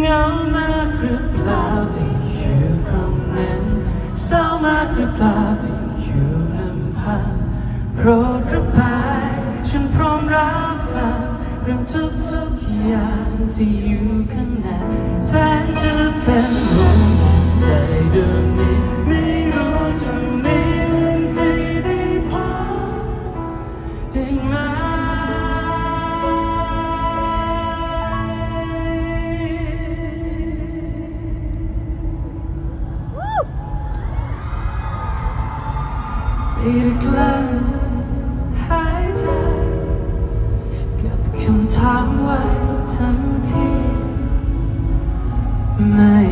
เหงามากหรือเปล่าที่อยู่ตรงนั้นเศร้ามากหรือเปล่าที่อยู่ลำพังโปรดระบายฉันพร้อมรับฟังเรื่องทุกทุกๆอย่างที่อยู่ข้างในแสนจะเป็นห่วงจิตใจดวงนี้ไม่รู้จะมีวันที่ได้พบอีกไห ที่ได้กลั้นหายใจ กับคำถามไว้ทั้งที่ไม่